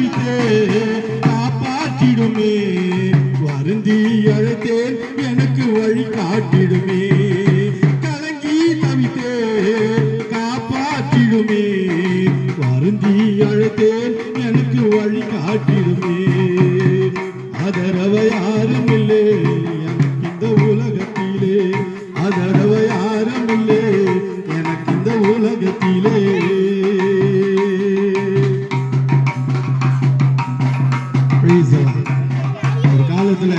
கலங்கி தவித்தே காப்பாற்றிடுமே. வருந்தி அழைத்தேன் எனக்கு வழி காட்டிடுமே. கலங்கி தவித்தே காப்பாற்றிடுமே. வருந்தி அழைத்தேன் எனக்கு வழி காட்டிடுமே. அதரவ யாரும் இல்லை எனக்கு இந்த உலகத்திலே. அதரவ யாரும் இல்லை எனக்கு இந்த உலகத்திலே. Praise ஒரு காலத்துல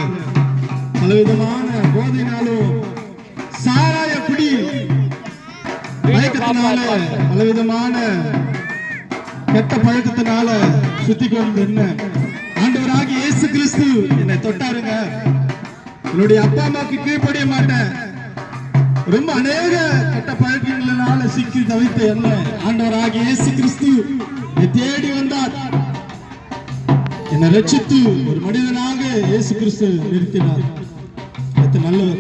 பலவிதமான போதையினாலும் சாராய குடி மயக்கத்தினால பலவிதமான கெட்ட பழக்கத்தினால சுத்தி கொண்டு என்ன ஆண்டவராகி இயேசு கிறிஸ்து என்னை தொட்டாருங்க. என்னுடைய அப்பா அம்மாக்கு கீழ்ப்படிய மாட்டேன். ரொம்ப அநேக கெட்ட பழக்கங்களினால சிக்கி தவித்த என்ன ஆண்டவராகி இயேசு கிறிஸ்து நித்திய என்னை ரட்சித்து ஒரு மனிதனாக இயேசு கிறிஸ்து நிறுத்தினார். எத்தனை நல்லவர்.